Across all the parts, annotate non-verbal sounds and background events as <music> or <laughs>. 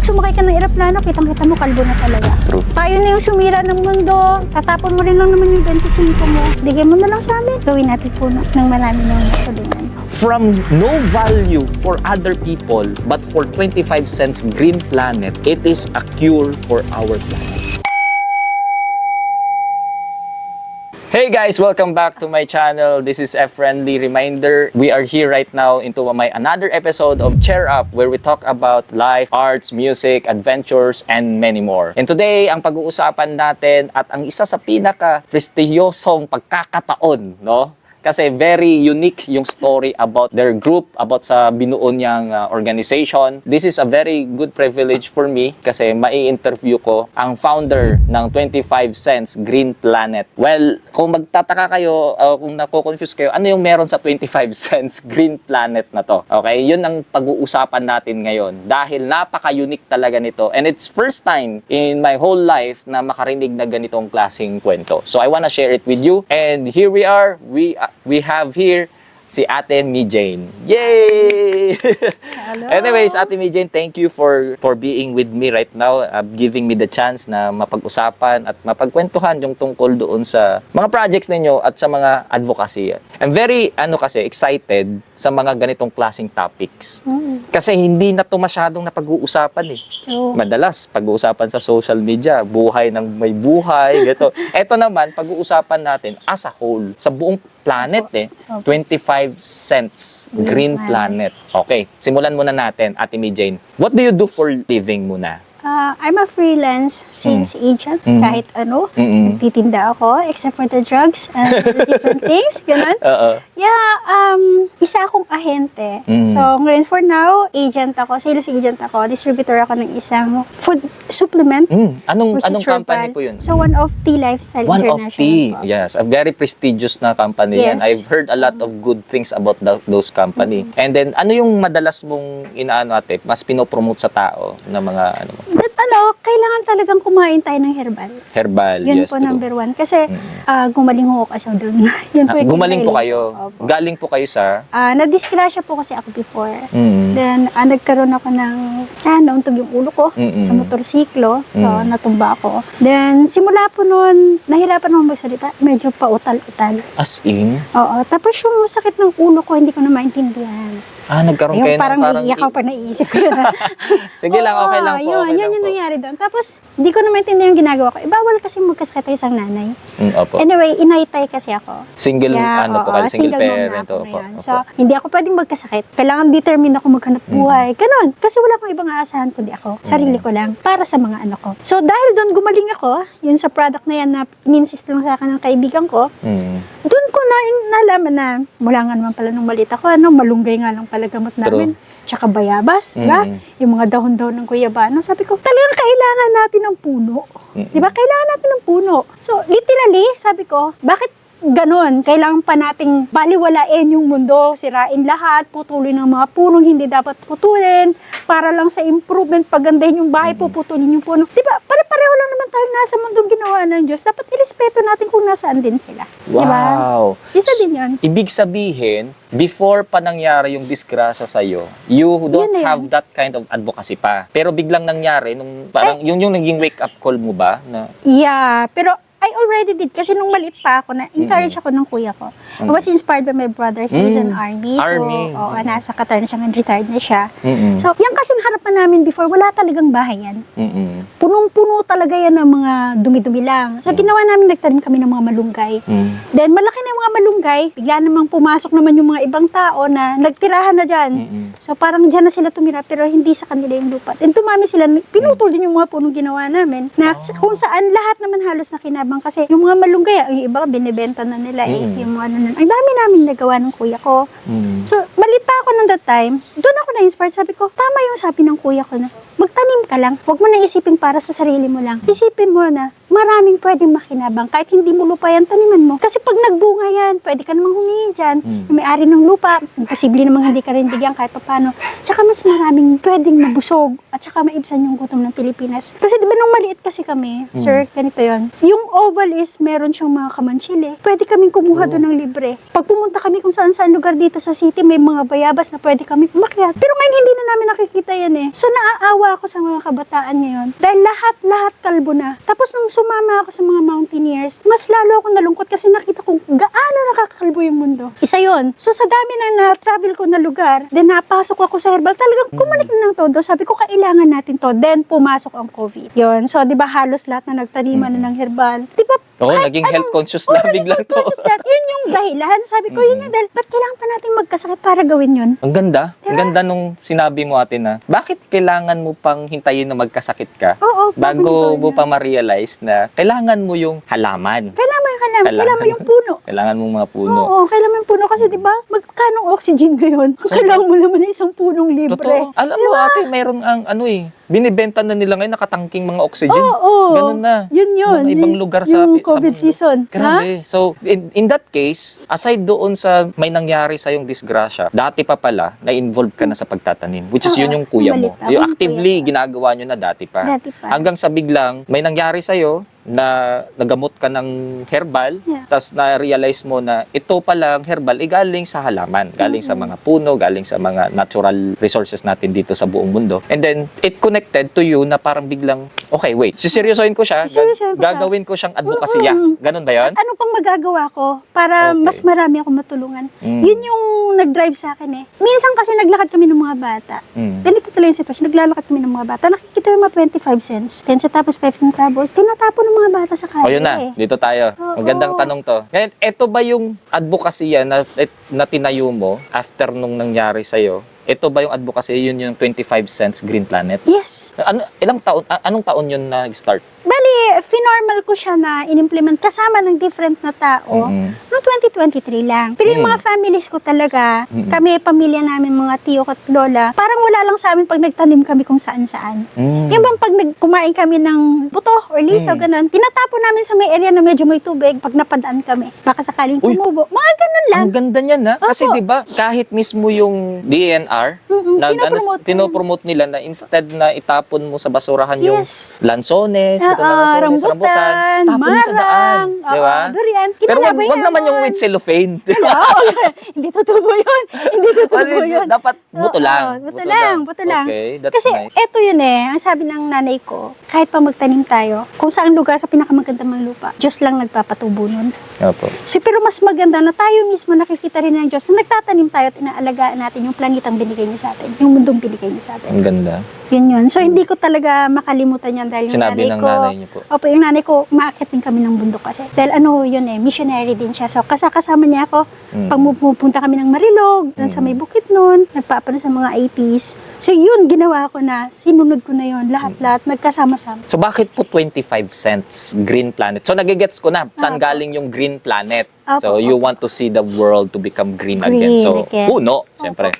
Pag sumakay ka ng eroplano, kitang-kita mo, kalbo na talaga. True. Tayo na yung sumira ng mundo. Tatapon mo rin lang naman yung 25 mo. Bigay mo na lang sa amin. Gawin natin puno ng marami ng kasalingan. From no value for other people, but for 25 cents Green Planet, it is a cure for our planet. Hey guys, welcome back to my channel. This is a friendly reminder. We are here right now into my another episode of Cheer Up where we talk about life, arts, music, adventures, and many more. And today, ang pag-uusapan natin at ang isa sa pinaka prestihiyosong pagkakataon, no? Kasi very unique yung story about their group, about sa binuo niyang uh, organization. This is a very good privilege for me kasi mai-interview ko ang founder ng 25 Cents Green Planet. Well, kung magtataka kayo, uh, kung nako-confuse kayo, ano yung meron sa 25 <laughs> Cents Green Planet na to? Okay, yun ang pag-uusapan natin ngayon dahil napaka-unique talaga nito and it's first time in my whole life na makarinig na ganitong klaseng kwento. So I wanna share it with you and here we are. We uh, we have here si Ate Mi Jane. Yay! Hello. <laughs> Anyways, Ate Mi Jane, thank you for for being with me right now, uh, giving me the chance na mapag-usapan at mapagkwentuhan yung tungkol doon sa mga projects ninyo at sa mga advocacy. I'm very ano kasi excited sa mga ganitong klaseng topics. Mm. Kasi hindi na to masyadong napag-uusapan eh. So, Madalas, pag-uusapan sa social media, buhay ng may buhay, gato. Ito <laughs> naman, pag-uusapan natin as a whole, sa buong planet eh, 25 cents green Green planet. Okay, simulan muna natin, Ate May Jane. What do you do for living muna? Uh, I'm a freelance sales agent. Mm. Kahit ano, Mm-mm. nagtitinda ako, except for the drugs and the different <laughs> things. Ganun. Oo. Yeah, um, isa akong ahente. Mm. So, ngayon for now, agent ako, sales agent ako, distributor ako ng isang food supplement. Mm, anong anong company herbal. po yun? So, one of T Lifestyle One of International. T. po. Yes, a very prestigious na company yan. Yes. I've heard a lot of good things about tho- those company. Mm-hmm. And then, ano yung madalas mong inaano ate, mas pinopromote sa tao na mga ano mo? Ano, kailangan talagang kumain tayo ng herbal. Herbal, Yun yes. po true. number one. Kasi Mm. ah, gumaling ho kasi doon. <laughs> Yun po Ah, gumaling po kayo. Opo. Galing po kayo sa Ah, nadisgrasya po kasi ako before. mm, Then, ah, nagkaroon ako ng, ah, nauntog yung ulo ko Mm-mm. sa motorsiklo. So, Mm. natumba ako. Then, simula po noon, nahirapan ako magsalita. Medyo pautal-utal. as in. Oo. Tapos yung sakit ng ulo ko, hindi ko na maintindihan. Ah, nagkaroon Yung kayo ng parang, parang... iiyak ako pa naisip ko yun. <laughs> Sige lang, okay lang po. Yun, okay yun lang yung po. nangyari doon. Tapos, hindi ko na maintindihan yung ginagawa ko. Eh, bawal kasi magkasakit ang isang nanay. Mm, opo. Anyway, inaytay kasi ako. Single, ano po oo, kayo, single, mom na parent. ako Opo, ngayon. opo. So, hindi ako pwedeng magkasakit. Kailangan determined ako maghanap Mm. buhay. Ganon. Kasi wala akong ibang aasahan kundi ako. Sarili ko lang. Para sa mga anak ko. So, dahil doon gumaling ako, yun sa product na yan na ininsist lang sa akin ng kaibigan ko, Mm, doon ko na nalaman na mula nga naman pala nung maliit ako, ano, malunggay nga lang pala gamot namin. Tsaka bayabas, di ba? Mm. Yung mga dahon-dahon ng guyabano. Sabi ko, talagang kailangan natin ng puno. Mm. Di ba? Kailangan natin ng puno. So, literally, sabi ko, bakit ganon? Kailangan pa nating baliwalain yung mundo, sirain lahat, putulin ng mga punong hindi dapat putulin, para lang sa improvement, pagandahin yung bahay, puputulin yung puno. Di ba? Pare-pareho lang naman tayo nasa mundong ginawa ng Diyos. Dapat irespeto natin kung nasaan din sila. Di ba? Wow. Isa din yun. Ibig sabihin, before pa nangyari yung disgrasya sa'yo, you don't yun. have that kind of advocacy pa. Pero biglang nangyari, nung parang, yun yung naging wake-up call mo ba? Na, Yeah, pero I already did kasi nung maliit pa ako na encourage ako ng kuya ko. I was inspired by my brother. He's Mm. an army. So, Army. oo, nasa Qatar na siya, and retired na siya. Mm-mm. So, yan kasing harapan namin before, wala talagang bahay yan. Mm-mm. Punong-puno talaga yan ng mga dumi-dumi lang. So, ginawa namin, nagtanim kami ng mga malunggay. Mm. Then, malaki na yung mga malunggay. Bigla namang pumasok naman yung mga ibang tao na nagtirahan na dyan. Mm-mm. So, parang dyan na sila tumira, pero hindi sa kanila yung lupa. And tumami sila, pinutol din yung mga punong ginawa namin. Na kung saan lahat naman halos nakinabang kasi yung mga malunggay, yung iba binibenta na nila eh. Mm. Yung mga ano, ang dami namin nagawa ng kuya ko. Mm. So, malita ako nung that time, doon ako na-inspired. Sabi ko, tama yung sabi ng kuya ko na, magtanim ka lang. Huwag mo na isipin para sa sarili mo lang. Isipin mo na, maraming pwedeng makinabang. Kahit hindi mo lupa yan, taniman mo. Kasi pag nagbunga yan, pwede ka namang humingi dyan. Mm. Yung may-ari ng lupa, posible namang hindi ka rin bigyan kahit pa paano. Tsaka mas maraming pwedeng mabusog at tsaka maibsan yung gutom ng Pilipinas. Kasi di ba nung maliit kasi kami, sir, ganito yon Yung oval is meron siyang mga kamanchili. Pwede kaming kumuha Oh. doon ng libre. Pag pumunta kami kung saan saan lugar dito sa city, may mga bayabas na pwede kami umakyat. Pero ngayon hindi na namin nakikita yan eh. So naaawa ako sa mga kabataan ngayon. Dahil lahat-lahat kalbo na. Tapos nung sumama ako sa mga mountaineers, mas lalo ako nalungkot kasi nakita kong gaano nakakakalbo yung mundo. Isa yon. So sa dami na na-travel ko na lugar, then napasok ako sa herbal, talagang kumalik na ng todo. Sabi ko, kailangan natin to. Then pumasok ang COVID. Yon. So di ba halos lahat na nagtaniman na ng herbal. Di ba Oo, kahit naging health conscious Oo, na naging biglang to. health conscious lahat. Yun yung dahilan. Sabi ko, yun yung dahil. Ba't kailangan pa natin magkasakit para gawin yun? Ang ganda. Ang Diba? ganda nung sinabi mo ate na, bakit kailangan mo pang hintayin na magkasakit ka? Oo. Bago mo pa ma-realize na kailangan mo yung halaman. Kailangan mo yung halaman. Kailangan mo yung puno. Kailangan mo mga puno. Oo, kailangan mo yung puno. Kasi di ba, magkano oxygen ngayon? kailangan mo naman ng isang punong libre. Totoo. Alam mo ate, mayroon ang ano eh, binibenta na nila ngayon nakatangking mga oxygen. Oo, oo. Ganun na. Yun yun. Mga ibang lugar sa yung sa COVID season. Grabe. So, in, in that case, aside doon sa may nangyari sa yung disgrasya, dati pa pala, na-involve ka na sa pagtatanim. Which is Oo, yun yung kuya mo. malit. Yung Yung actively kuya ko. ginagawa nyo na dati pa. Dati pa. Hanggang sa biglang, may nangyari sa'yo na nagamot ka ng herbal, Yeah. tapos na-realize mo na ito palang herbal, eh, galing sa halaman, galing sa mga puno, galing sa mga natural resources natin dito sa buong mundo. And then, it connected to you na parang biglang, okay, wait, siseryosohin ko siya, Siseryosohin ko siya. gagawin ko siyang advokasya. Mm-mm. Ganun ba yun? Ano pang magagawa ko para Okay. mas marami akong matulungan? Mm. Yun yung nag-drive sa akin eh. Minsan kasi naglakad kami ng mga bata. Mm. Ganito tuloy yung sitwasyon. Naglalakad kami ng mga bata. Nakikita yung mga 25 cents. 10 sa tapos 5 ng crabbles. Tinatapon ng mga bata sa kaya. O yun na, dito tayo. Oo. Magandang tanong to. Ngayon, ito ba yung advokasya na, na tinayo mo after nung nangyari sa'yo? Ito ba yung advocacy, yun yung 25 cents Green Planet? Yes. Ano, ilang taon, a- anong taon yun nag-start? Bali, finormal ko siya na in-implement kasama ng different na tao. Mm-mm. Noong 2023 lang. Pero yung Mm. mga families ko talaga, Mm-mm. kami, pamilya namin, mga tiyo at lola, parang wala lang sa amin pag nagtanim kami kung saan-saan. Mm. Yung bang pag kumain kami ng buto or lisaw, Mm. ganun, tinatapon namin sa may area na medyo may tubig pag napadaan kami. Baka sakaling Uy. tumubo. Mga ganun lang. Ang ganda niyan ha. Kasi. 'di ba kahit mismo yung DNR Mm-mm, na ano, pinopromote. nila na instead na itapon mo sa basurahan yung Yes. lansones, Oo, buto ng lansones, rambutan, tapon mo sa daan, marang, 'di ba? oo, durian. Pero wag, wag naman yung yun. with cellophane. <laughs> Oo, <laughs> hindi totoo yun. Hindi totoo yun. dapat buto Oo, lang. buto, lang, buto lang. Okay, that's Kasi nice. eto yun eh, ang sabi ng nanay ko, kahit pa magtanim tayo, kung saan lugar sa pinakamaganda ng lupa, Diyos lang nagpapatubo nun. Opo. So, pero mas maganda na tayo mismo nakikita rin ng Diyos na nagtatanim tayo at inaalagaan natin yung planetang binigay niya sa atin, yung mundong binigay niya sa atin. Ang ganda. Yun yun. So, hindi ko talaga makalimutan yan dahil yung Sinabi nanay ng ko, nanay niyo po. Opo, yung nanay ko, umaakit din kami ng bundok kasi. Dahil ano yun eh, missionary din siya. So, kasakasama niya ako, Mm. pag pupunta kami ng Marilog, dun sa may bukit nun, nagpapano sa mga IPs. So, yun, ginawa ko na, sinunod ko na yun, lahat-lahat, nagkasama-sama. So bakit po 25 cents Green Planet? So nagigets ko na saan Opo. galing yung Green Planet. Opo, So you opo. want to see the world to become green, Green again. So again. puno, syempre.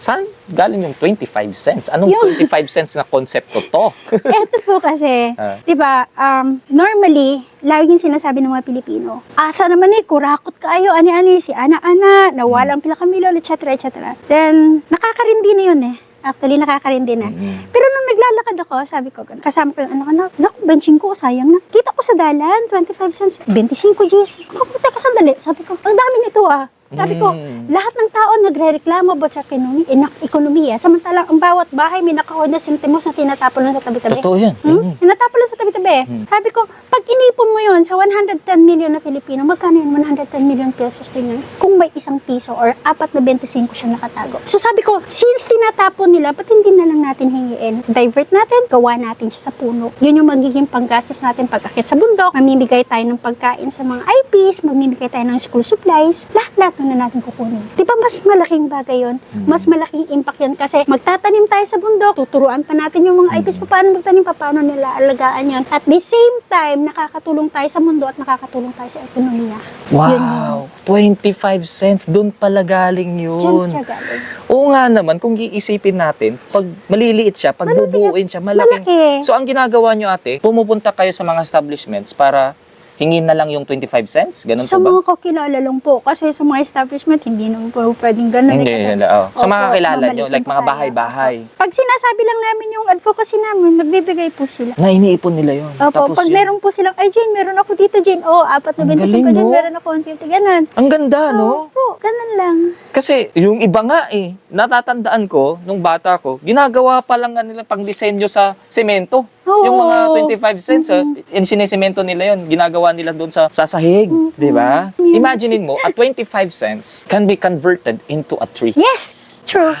Saan galing yung 25 cents? Anong Yung- 25 cents na konsepto to? <laughs> Eto po kasi, Ah. di ba, um, normally, laging sinasabi ng mga Pilipino, asa naman eh, kurakot kayo, ani-ani, si ana-ana, nawalang pila kami lol, etc. etc. Then, nakakarindi na yun eh. Actually, nakakarindi na. Mm. Pero nung naglalakad ako, sabi ko, kasama ko yung anak ko, na, naku, benching ko, sayang na. Kita ko sa dalan, 25 cents, 25 Gs. Ako, teka sandali. Sabi ko, ang dami nito ah. Sabi ko, Mm. lahat ng tao nagre-reklamo about sa ekonomi, eh, ekonomiya. Samantalang ang bawat bahay may nakahood na sentimos na tinatapon lang sa tabi-tabi. Totoo yan. Hmm? Mm. Tinatapon lang sa tabi-tabi. Sabi ko, pag inipon mo yon sa 110 million na Filipino, magkano yun? 110 million pesos din yun. Kung may isang piso or apat na 25 siya nakatago. So sabi ko, since tinatapon nila, ba't hindi na lang natin hingiin? Divert natin, gawa natin siya sa puno. Yun yung magiging panggastos natin pag akit sa bundok. Mamimigay tayo ng pagkain sa mga IPs, mamimigay tayo ng school supplies. Lahat-lahat na natin kukunin. Di ba mas malaking bagay yun? Mas malaking impact yun kasi magtatanim tayo sa bundok, tuturuan pa natin yung mga IPs pa paano magtanim, pa paano nila alagaan yun. At the same time, nakakatulong tayo sa mundo at nakakatulong tayo sa ekonomiya. Yun Wow! 25 cents. Doon pala galing Diyan yun. galing. Oo nga naman, kung iisipin natin, pag maliliit siya, pag bubuuin siya, malaking. Malaki. So, ang ginagawa nyo ate, pumupunta kayo sa mga establishments para hingin na lang yung 25 cents? Ganun sa po ba? mga kakilala lang po. Kasi sa mga establishment, hindi naman po pwedeng ganun. eh, Hindi, kasi- hindi. Oh. Sa mga Opo, kakilala nyo, like mga bahay-bahay, Pag sinasabi lang namin yung advocacy namin, nagbibigay po sila. na iniipon nila yun. Opo, pag yun- meron po silang, ay Jane, meron ako dito, Jane. Oh, apat na Ang 25 galing, dyan, no? meron ako 150, ganun. Ang ganda, no? Opo, ganun lang. Kasi yung iba nga eh, natatandaan ko, nung bata ko, ginagawa pa lang nga nila pang disenyo sa semento. Oo. Yung mga 25 cents, mm sinisemento nila yon ginagawa nila doon sa, sa sahig, di ba? Imaginein mo, at 25 cents can be converted into a tree. Yes, true.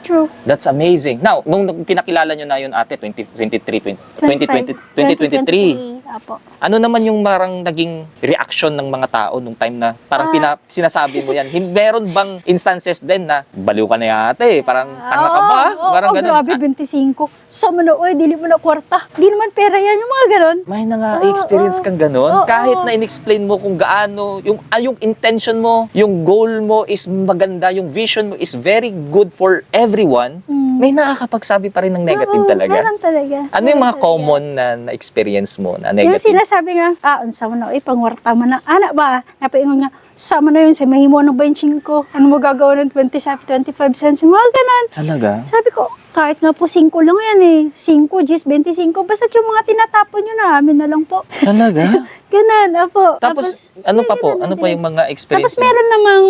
True. That's amazing. Now, nung pinakilala nyo na yun ate, 2023, 20, 20, 2023, 2023. Opo. ano naman yung marang naging reaction ng mga tao nung time na parang Ah. pina, sinasabi mo yan? Meron bang instances din na baliw ka na yata eh, parang tanga ka ba? Oo, parang oo, ganun. grabe, 25. Sa mo na, oy, dili mo na kwarta. Di naman pera yan, yung mga ganun. May na nga Oo, experience oo. kang ganun. Oo. Kahit na in-explain mo kung gaano, yung, ah, yung intention mo, yung goal mo is maganda, yung vision mo is very good for everyone, Mm. may nakakapagsabi pa rin ng negative Oo, talaga. Meron talaga. Ano yung mga talaga. common na, na experience mo na Yung negative? sinasabi nga, ah, unsa mo na, eh, pangwarta mo na. Ana ba? Napaingon nga, sama na yun, sa mahimo ng benching ko. Ano mo gagawa ng 20 sa 25 cents? Yung Mga ganon. Talaga? Sabi ko, kahit nga po 5 lang yan eh. 5, G's, 25. Basta yung mga tinatapon nyo na, amin na lang po. Talaga? <laughs> Ganon, apo. Tapos, ano pa po? Ano pa yung mga experience Tapos meron namang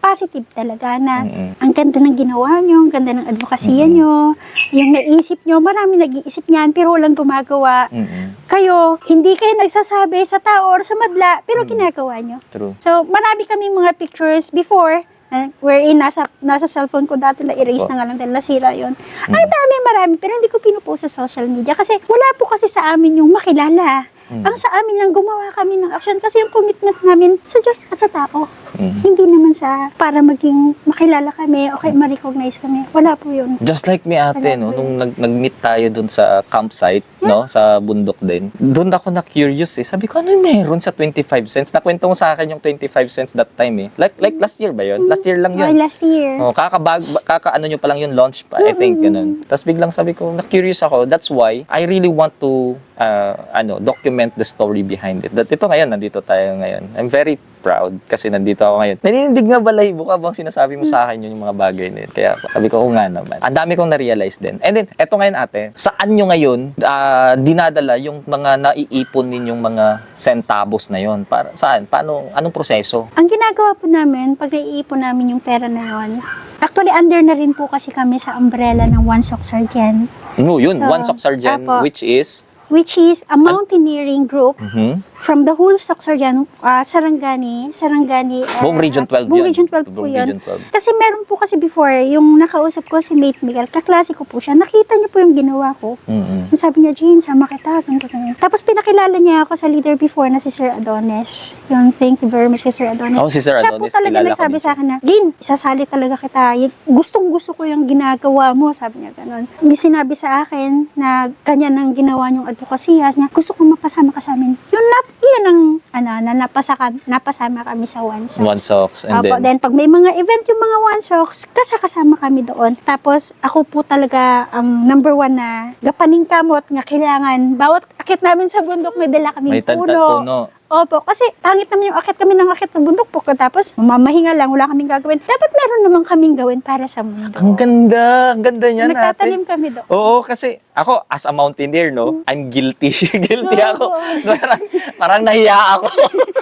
positive talaga na Mm-mm. ang ganda ng ginawa nyo, ang ganda ng advokasya nyo, yung naisip nyo, marami nag-iisip niyan, pero walang gumagawa. Mm-mm. Kayo, hindi kayo nagsasabi sa tao or sa madla, pero ginagawa nyo. True. So, marami kami mga pictures before, uh, wherein nasa, nasa cellphone ko dati na erase Opo. na nga lang dahil nasira yun. Ang dami, marami, pero hindi ko pinupost sa social media kasi wala po kasi sa amin yung makilala. Mm. Ang sa amin lang gumawa kami ng action kasi yung commitment namin sa Diyos at sa tao. Mm. Hindi naman sa para maging makilala kami o kaya ma-recognize kami. Wala po yun. Just like me ate, no, po nung nag, nag-meet tayo dun sa campsite, no, sa bundok din. Doon ako na curious eh. Sabi ko, ano yung meron sa 25 cents? Nakwento mo sa akin yung 25 cents that time eh. Like like last year ba yun? Last year lang Oh, yun. last year. Oh, kakabag, kaka ano nyo pa lang yung launch pa, I think, ganun. Tapos biglang sabi ko, na-curious ako. That's why I really want to, uh, ano, document the story behind it. That ito ngayon, nandito tayo ngayon. I'm very proud kasi nandito ako ngayon. Naninindig na balahibo ka bang sinasabi mo sa akin yun yung mga bagay na yun. Kaya sabi ko, oo nga naman. Ang dami kong na-realize din. And then, eto ngayon ate, saan nyo ngayon ah, dinadala yung mga naiipon ninyong mga centavos na yon Para, saan? Paano? Anong proseso? Ang ginagawa po namin, pag naiipon namin yung pera na yun, actually under na rin po kasi kami sa umbrella ng One Sock Sergeant, No, yun. So, One Sock Sergeant, apo. which is... which is a mountaineering group Mhm. from the whole Sock Sergeant, uh, Sarangani, Sarangani. uh, Buong Region 12 Buong yun. Region 12 po yun. Region 12. Kasi meron po kasi before, yung nakausap ko si Mate Miguel, kaklase ko po siya, nakita niya po yung ginawa ko. Mm-mm. Sabi niya, Jane, sama kita. ganito, ganito. Tapos pinakilala niya ako sa leader before na si Sir Adonis. Yung thank you very much kay Sir Adonis. Oh, si Sir Siya po Adonis, talaga nagsabi sa akin na, Jane, isasali talaga kita. Gustong gusto ko yung ginagawa mo, sabi niya ganun. May sinabi sa akin na ganyan ang ginawa niyong advokasya. Niya, gusto ko mapasama ka sa amin. Yun, nap, yun ang, ano, na napasa napasama kami sa One Socks. One socks. And Opo, then, then pag may mga event yung mga one socks, kasakasama kami doon. Tapos ako po talaga ang number one na gapaning kamot nga kailangan. Bawat akit namin sa bundok may dala kaming may puno. Opo, kasi pangit naman yung akit kami ng akit sa bundok po. Tapos mamahinga lang, wala kaming gagawin. Dapat meron naman kaming gawin para sa mundo. Ang ganda. Ang ganda niyan, ate. Nagtatanim kami doon. Oo, kasi ako, as a mountaineer, no, I'm guilty. <laughs> guilty Oo, ako. parang, parang nahiya ako.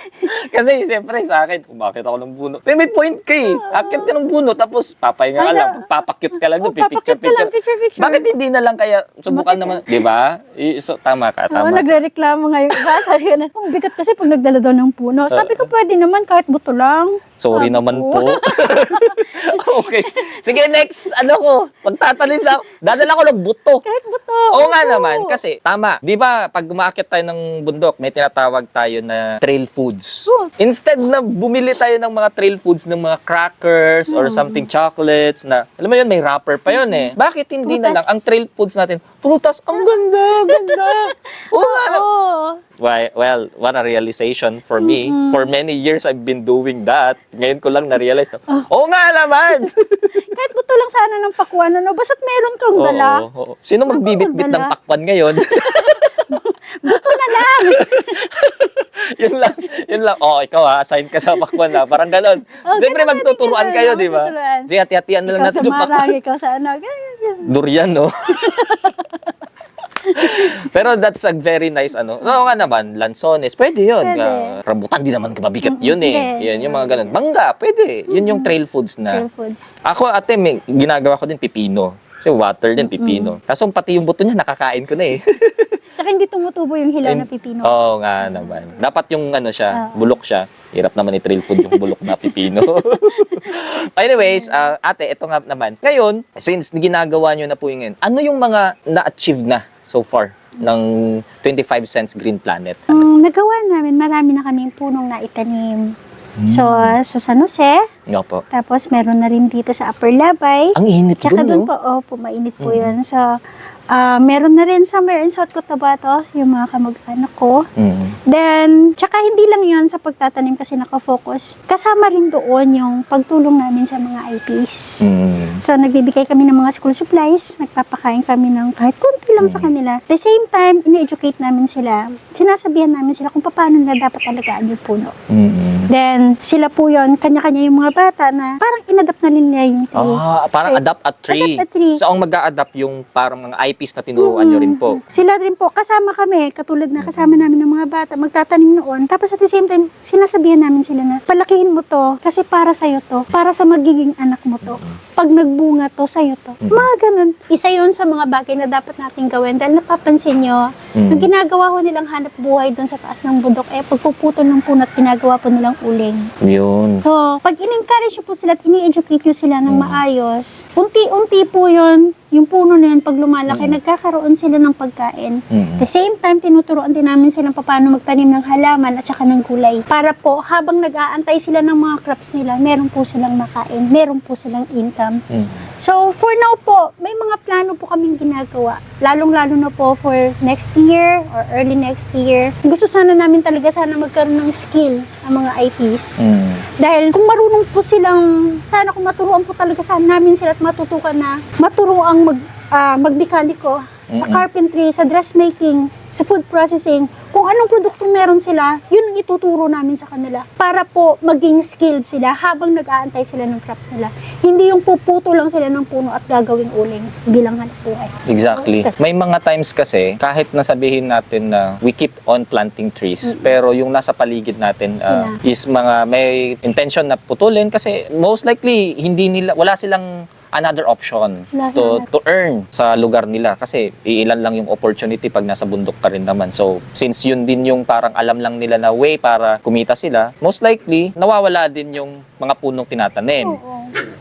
<laughs> kasi, siyempre, sa akin, umakit ako ng puno. Pero may point ka eh. Akit ka ng puno, tapos papahinga ka Ay, lang, na- papakit ka lang doon, papakit ka lang, picture, picture. Bakit hindi na lang kaya subukan naman, di ba? I- So, tama ka, Oo, tama. ka. nagre-reklamo nga yung iba. <laughs> Sabi ko na, ang bigat kasi pag nagdala daw ng puno. Sabi ko, pwede naman kahit buto lang. Sorry Sabi naman ko. po. <laughs> okay. Sige, next. Ano ko? Pagtatanim lang. Dadala ko ng buto. Kahit buto. Oo nga naman, kasi tama. Di ba, pag umaakit tayo ng bundok, may tinatawag tayo na trail foods. Oo. Instead na bumili tayo ng mga trail foods, ng mga crackers or Hmm. something chocolates na, alam mo yun, may wrapper pa yun eh. Bakit hindi na Prutas. lang, ang trail foods natin, prutas, ang ganda, ganda. <laughs> Oo nga. Oo. Why, well, what a realization for me. For many years, I've been doing that. Ngayon ko lang na-realize na, Ah. oo nga naman. <laughs> Kahit buto lang sana ng pakwan, ano, basta't meron kang Oo, dala. oo. Sino magbibitbit ng pakwan ngayon? <laughs> Buto na lang. <laughs> yun lang, yun lang. Oh, ikaw ha, assign ka sa pakwan ha. Parang ganon. <laughs> Oh, Siyempre ganun magtuturuan ganun, kayo, no? di ba? Di, hati-hatian na lang ikaw natin sa yung pakwan. marang, ikaw sa ano. ganyan, ganyan. Durian, no? <laughs> Pero that's a very nice ano. Oo nga naman, lansones, pwede yun. Pwede. Ah, rambutan, di naman Mm, yun eh. hindi. Yun, yung mga ganun. Mangga, pwede. Yun yung trail foods na. Trail foods. Ako, ate, may ginagawa ko din pipino. Kasi water din, pipino. Kaso pati yung buto niya, nakakain ko na eh. Tsaka hindi tumutubo yung hilaw na pipino. Oo nga naman. Dapat yung ano siya, Ah. bulok siya. Hirap naman i trail food yung bulok na pipino. <laughs> Anyways, ah, ate, ito nga naman. Ngayon, since ginagawa nyo na po yung ngayon, ano yung mga na-achieve na so far ng 25 Cents Green Planet? Ang nagawa namin, marami na kaming punong na itanim. So, Hmm. sa San Jose, Nga po. tapos meron na rin dito sa Upper Labay. Ang init Tsaka dun, doon no? po, opo, mainit po yun. So, ah, meron na rin somewhere in South Cotabato, yung mga kamag-anak ko. Mm. Then, tsaka hindi lang yun sa pagtatanim kasi nakafocus. Kasama rin doon yung pagtulong namin sa mga IPs. Mm. So, nagbibigay kami ng mga school supplies, nagpapakain kami ng kahit konti lang sa kanila. At the same time, ini-educate namin sila. Sinasabihan namin sila kung paano na dapat alagaan yung puno. Mm. Then, sila po yon kanya-kanya yung mga bata na parang inadapt na nila yung tree. Ah, parang So, adapt a tree. adapt a tree. So, ang mag-a-adapt yung parang mga IPs na tinuruan nyo rin po. Sila rin po, kasama kami, katulad na kasama namin ng mga bata, magtatanim noon. Tapos at the same time, sinasabihan namin sila na, palakihin mo to, kasi para sa'yo to, para sa magiging anak mo to. Pag nagbunga to, sa'yo to. Mga ganun. Isa yun sa mga bagay na dapat natin gawin dahil napapansin nyo, Mm. ang ginagawa ko nilang hanap buhay doon sa taas ng bundok, eh pagpuputol ng puno at ginagawa po nilang uling. Yun. So, pag in-encourage po sila at ini-educate nyo sila Mm. ng maayos, unti-unti po yun, yung puno na yun, pag lumalaki, nagkakaroon sila ng pagkain. Mm. The same time, tinuturoan din namin silang paano magtanim ng halaman at saka ng gulay. Para po, habang nag-aantay sila ng mga crops nila, meron po silang makain, meron po silang income. Mm. So, for now po, may mga plano po kaming ginagawa. Lalong-lalo na po for next year or early next year. Gusto sana namin talaga sana magkaroon ng skill ang mga IPs. Mm. Dahil kung marunong po silang, sana kung maturuan po talaga sana namin sila at matutukan na maturuang mag, ah, magmekaniko sa Mm-mm. carpentry, sa dressmaking, sa food processing, kung anong produkto meron sila, yun ang ituturo namin sa kanila para po maging skilled sila habang nag-aantay sila ng crops nila. Hindi yung puputo lang sila ng puno at gagawing uling bilang hanap buhay. Exactly. May mga times kasi, kahit nasabihin natin na we keep on planting trees, pero yung nasa paligid natin Sila. is mga may intention na putulin kasi most likely hindi nila wala silang another option to to earn sa lugar nila kasi iilan lang yung opportunity pag nasa bundok ka rin naman. So, since yun din yung parang alam lang nila na way para kumita sila, most likely nawawala din yung mga punong tinatanim. Oo.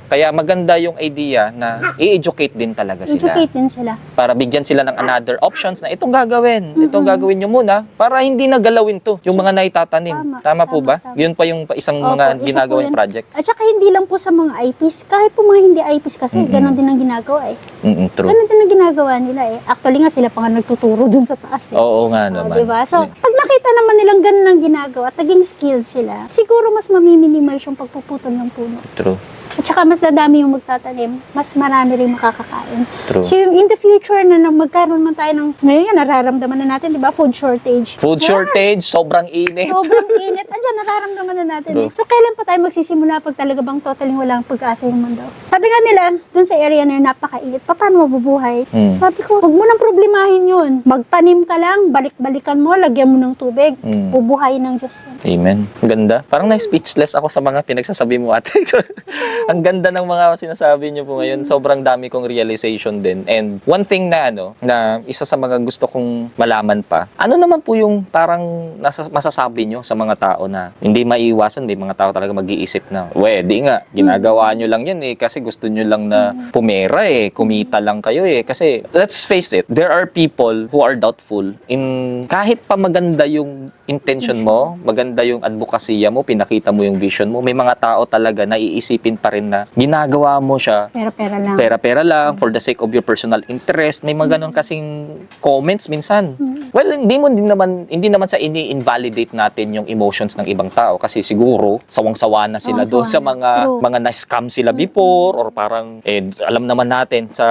Kaya maganda yung idea na i-educate din talaga sila Educate din sila. para bigyan sila ng another options na itong gagawin, itong gagawin nyo muna para hindi na galawin to, yung mga naitatanim. Tama, Tama, po tama, ba? tama. Yun pa yung isang Opo, mga isa po ginagawang yan. projects. At saka hindi lang po sa mga IPs, kahit po mga hindi IPs kasi, Mm-mm. ganon din ang ginagawa eh. Mm-mm, true. Ganun din ang ginagawa nila eh. Actually nga sila pa nga nagtuturo dun sa taas eh. Oo nga Oh, naman. diba? So, pag nakita naman nilang ganun ang ginagawa at naging skilled sila, siguro mas mamiminimal yung pagpuputol ng puno. True. At saka mas dadami yung magtatanim, mas marami rin makakakain. True. So, yung in the future na, na magkaroon man tayo ng, ngayon nga, nararamdaman na natin, di ba, food shortage. Food Yeah. shortage, sobrang init. Sobrang init. Andiyan, nararamdaman na natin. True. Eh. So, kailan pa tayo magsisimula pag talaga bang totally walang pag-asa yung mundo? Sabi nga nila, dun sa area na yun, napakainit. Pa, paano mabubuhay? Mm. Sabi ko, huwag mo nang problemahin yun. Magtanim ka lang, balik-balikan mo, lagyan mo ng tubig. Mm. Bubuhayin ng Diyos yun. Amen. Ganda. Parang na-speechless ako sa mga pinagsasabi mo ate. <laughs> Ang ganda ng mga sinasabi niyo po ngayon. Sobrang dami kong realization din. And one thing na ano, na isa sa mga gusto kong malaman pa, ano naman po yung parang nasa, masasabi niyo sa mga tao na hindi maiiwasan, may mga tao talaga mag-iisip na, we, di nga, ginagawa niyo lang yan eh, kasi gusto niyo lang na pumera eh, kumita lang kayo eh. Kasi, let's face it, there are people who are doubtful in kahit pa maganda yung intention mo, maganda yung advokasya mo, pinakita mo yung vision mo, may mga tao talaga na iisipin pa rin na ginagawa mo siya Pera-pera lang. pera-pera lang for the sake of your personal interest. May mga ganun kasing comments minsan. Well, hindi mo din naman hindi naman sa ini-invalidate natin yung emotions ng ibang tao kasi siguro sawang-sawa na sila doon sa mga True. mga na-scam sila before or parang eh, alam naman natin sa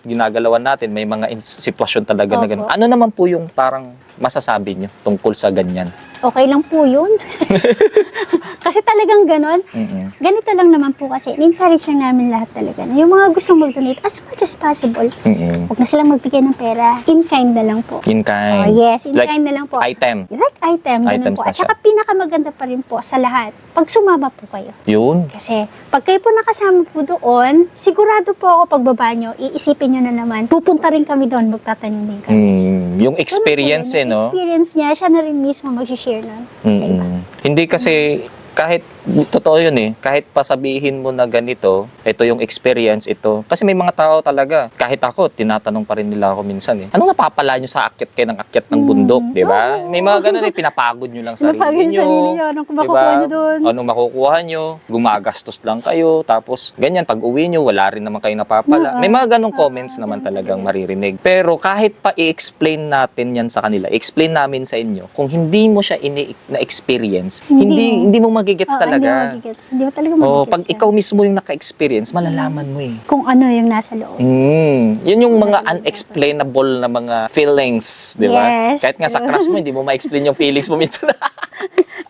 ginagalawan natin may mga ins- sitwasyon talaga na Opo. ganun. Ano naman po yung parang masasabi nyo tungkol sa ganyan? Okay lang po yun. <laughs> kasi talagang ganon. Mm-mm. Ganito lang naman po kasi, encourage lang namin lahat talaga na yung mga gustong mag-donate as much as possible, Mm-mm. huwag na silang magbigay ng pera. In kind na lang po. In Oh, kind. yes, in Like kind na lang po. Item. Like item, ganun Items po. na At saka pinakamaganda pa rin po sa lahat, pag sumama po kayo. Yun. Kasi pag kayo po nakasama po doon, sigurado po ako pagbaba nyo, iisipin nyo na naman, pupunta rin kami doon, magtatanim din kami. Mm, yung experience eh, no? Experience niya, siya na rin mismo mag-share nun sa iba. Mm-mm. Hindi kasi kahit totoo yun eh, kahit pasabihin mo na ganito, ito yung experience, ito. Kasi may mga tao talaga, kahit ako, tinatanong pa rin nila ako minsan eh. Anong napapala nyo sa akyat kayo ng akyat ng bundok, di ba? Oo. May mga ganun eh, pinapagod nyo lang sarili Napagod nyo. sarili nyo, anong makukuha ba? nyo doon? Anong makukuha nyo? Gumagastos lang kayo. Tapos, ganyan, pag uwi nyo, wala rin naman kayo napapala. Oo. May mga ganong comments naman talagang maririnig. Pero kahit pa i-explain natin yan sa kanila, explain namin sa inyo, kung hindi mo siya ini- na-experience, Hindi. hindi, hindi mo magigets Oo, talaga. Hindi magigets. Hindi mo talaga magigets. Oh, pag yan. ikaw mismo yung naka-experience, malalaman mo eh. Kung ano yung nasa loob. Mm, yun yung mga unexplainable na mga feelings, di ba? Yes, Kahit nga sa true. <laughs> crush mo, hindi mo ma-explain yung feelings mo minsan. <laughs>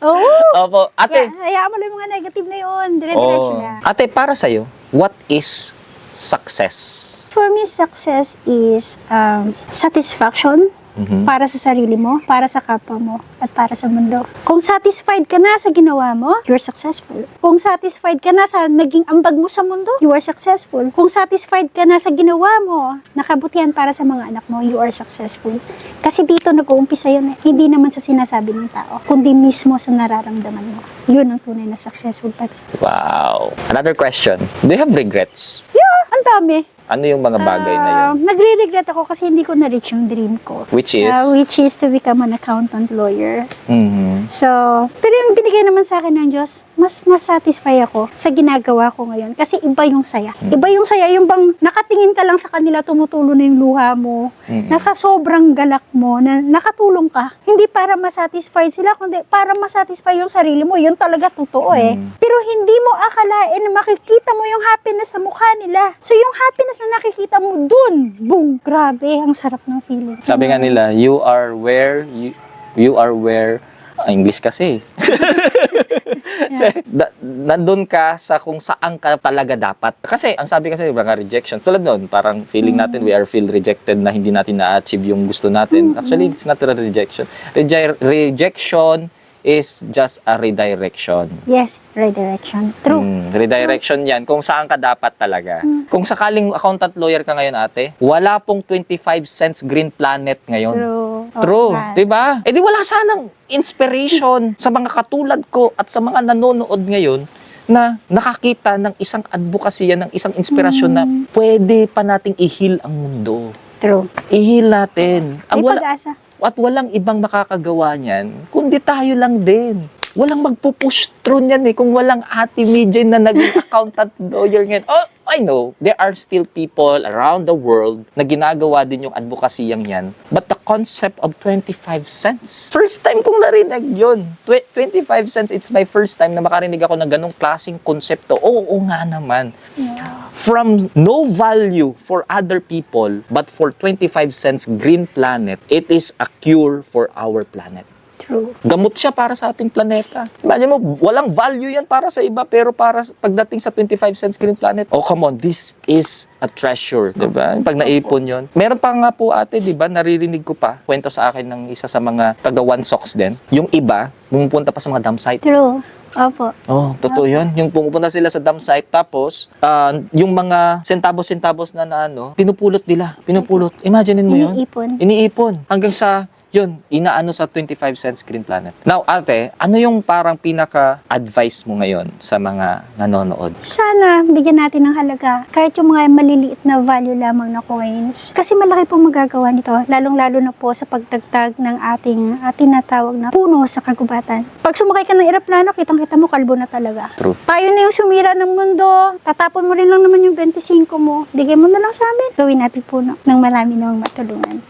Oo. Opo, ate. Kaya, hayaan mo lang yung mga negative na yun. Dire-diretso Oh. na. Ate, para sa'yo, what is success? For me, success is um, satisfaction Mhm. para sa sarili mo, para sa kapwa mo, at para sa mundo. Kung satisfied ka na sa ginawa mo, you're successful. Kung satisfied ka na sa naging ambag mo sa mundo, you are successful. Kung satisfied ka na sa ginawa mo, nakabutihan para sa mga anak mo, you are successful. Kasi dito nag-uumpisa yun eh. Hindi naman sa sinasabi ng tao, kundi mismo sa nararamdaman mo. Yun ang tunay na successful person. Wow. Another question. Do you have regrets? Yeah, ang dami. Ano yung mga bagay na yun? Ah, nagre-regret ako kasi hindi ko na-reach yung dream ko. Which is? Ah, which is to become an accountant lawyer. Mhm. So, pero yung binigay naman sa akin ng Diyos, mas nasatisfy ako sa ginagawa ko ngayon. Kasi iba yung saya. Hmm. Iba yung saya, yung bang nakatingin ka lang sa kanila, tumutulo na yung luha mo. Mhm. Nasa sobrang galak mo, na nakatulong ka. Hindi para masatisfy sila, kundi para masatisfy yung sarili mo. Yun talaga totoo eh. Mm. Pero hindi mo akalain na makikita mo yung happiness sa mukha nila. So yung happiness na nakikita mo dun, boom, grabe, ang sarap ng feeling. Sabi nga nila, you are where you, you are where English kasi. <laughs> <laughs> da, nandun ka sa kung saan ka talaga dapat. Kasi, ang sabi kasi, mga rejection. Tulad nun, parang feeling natin, we are feel rejected na hindi natin na-achieve yung gusto natin. Actually, it's not a rejection. Reje- rejection is just a redirection. Yes, redirection. True. Mm, redirection yan kung saan ka dapat talaga. Kung sakaling accountant lawyer ka ngayon ate, wala pong 25 cents green planet ngayon. True. True, Oh, 'di ba? Eh di wala sanang inspiration sa mga katulad ko at sa mga nanonood ngayon na nakakita ng isang advokasya, ng isang inspirasyon na pwede pa nating ihil ang mundo. True. Ihil natin. Ang May wala, pag-asa. at walang ibang makakagawa niyan, kundi tayo lang din. Walang magpupush through niyan eh kung walang ate Mijay na naging <laughs> accountant lawyer ngayon. Oh, I know, there are still people around the world na ginagawa din yung advokasiyang yan. But the concept of 25 cents, first time kong narinig yun. Twe- 25 cents, it's my first time na makarinig ako ng ganong klaseng konsepto. Oo, oo nga naman from no value for other people but for 25 cents green planet, it is a cure for our planet. True. Gamot siya para sa ating planeta. Imagine mo, walang value yan para sa iba, pero para pagdating sa 25 cents green planet, oh come on, this is a treasure, di ba? Pag naipon yon. Meron pa nga po ate, di ba, naririnig ko pa, kwento sa akin ng isa sa mga taga One Socks din. Yung iba, pumupunta pa sa mga dump site. True. Opo. Oh, totoo yun. Yung pumupunta sila sa dam site tapos ah, yung mga sentabos-sentabos na, na ano, pinupulot nila. Pinupulot. Imaginein mo yun. Iniipon. Iniipon. Hanggang sa yun, inaano sa 25 cents Green Planet. Now, ate, ano yung parang pinaka-advice mo ngayon sa mga nanonood? Sana bigyan natin ng halaga kahit yung mga maliliit na value lamang na coins. Kasi malaki pong magagawa nito, lalong-lalo na po sa pagtagtag ng ating uh, tinatawag na puno sa kagubatan. Pag sumakay ka ng eroplano, kitang-kita mo kalbo na talaga. True. Tayo na yung sumira ng mundo, tatapon mo rin lang naman yung 25 mo, bigay mo na lang sa amin. Gawin natin puno ng marami namang matulungan.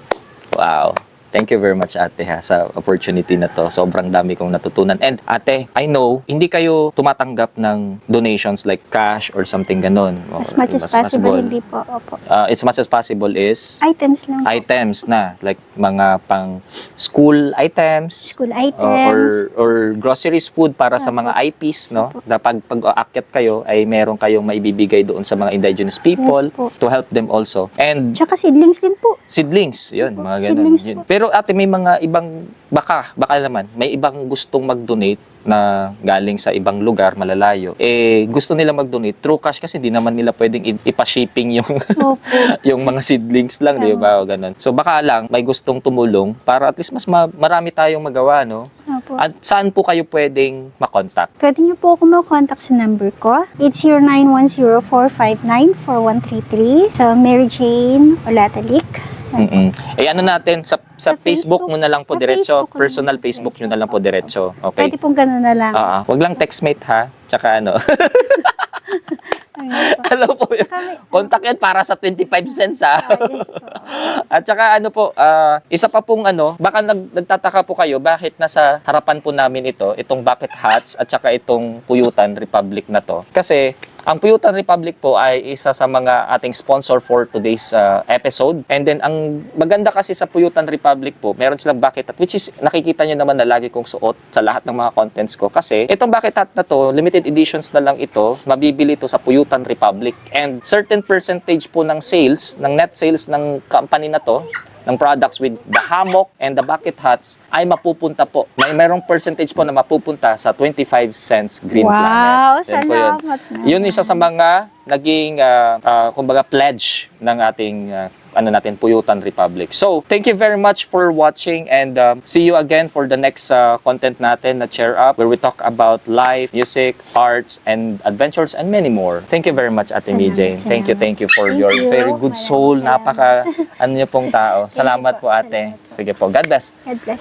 Wow. Thank you very much ate ha sa opportunity na to. Sobrang dami kong natutunan. And ate, I know hindi kayo tumatanggap ng donations like cash or something ganon. As much as possible, hindi po. Opo. Uh, as much as possible is Items lang. items na like mga pang school items School uh, items. or or groceries food para sa mga IPs no na pag pag aakyat kayo ay meron kayong maibibigay doon sa mga indigenous people Yes po. to help them also and Tsaka seedlings din po. seedlings yun mga ganun Seedlings yun. po. pero ate may mga ibang baka baka naman may ibang gustong mag-donate na galing sa ibang lugar malalayo eh gusto nila mag-donate through cash kasi hindi naman nila pwedeng ipa-shipping yung <laughs> yung mga seedlings lang, di ba? O ganun. So baka lang may gustong tumulong para at least mas ma- marami tayong magawa, no? Opo. At saan po kayo pwedeng makontak? Pwede niyo po ako makontak sa number ko. It's 0910-459-4133 sa Mary Jane Olatalik. Mm-mm. Eh ano natin sa sa, Sa Facebook, Facebook. mo na lang po diretso, Facebook personal lang Facebook nyo na lang po diretso. Pwede Okay. pong ganun na lang. Ah, wag lang textmate ha. Tsaka ano. <laughs> Ano po. Kami- Contact yan para sa 25 cents ha. Ah. <laughs> At saka ano po, ah, isa pa pong ano, baka nag, nagtataka po kayo bakit nasa harapan po namin ito, itong bucket hats at saka itong Puyutan Republic na to. Kasi ang Puyutan Republic po ay isa sa mga ating sponsor for today's ah, episode. And then ang maganda kasi sa Puyutan Republic po, meron silang bucket hat which is nakikita nyo naman na lagi kong suot sa lahat ng mga contents ko. Kasi itong bucket hat na to, limited editions na lang ito, mabibili to sa Puyutan Republic. And certain percentage po ng sales, ng net sales ng company na to, ng products with the hammock and the bucket hats ay mapupunta po. May merong percentage po na mapupunta sa 25 cents Green Wow, Planet. Yun. salamat naman. Yun isa sa mga naging ah, ah, kumbaga pledge ng ating ah, ano natin Puyutan Republic. So, thank you very much for watching and um, see you again for the next ah, content natin na Cheer Up where we talk about life, music, arts and adventures and many more. Thank you very much Ate Salamat, Jane. Thank you, salamat. thank you for Thank your you. very good Maraming soul. salamat. Napaka ano niyo pong tao. <laughs> Salamat po po, ate. salamat po. Sige po. God bless. God bless.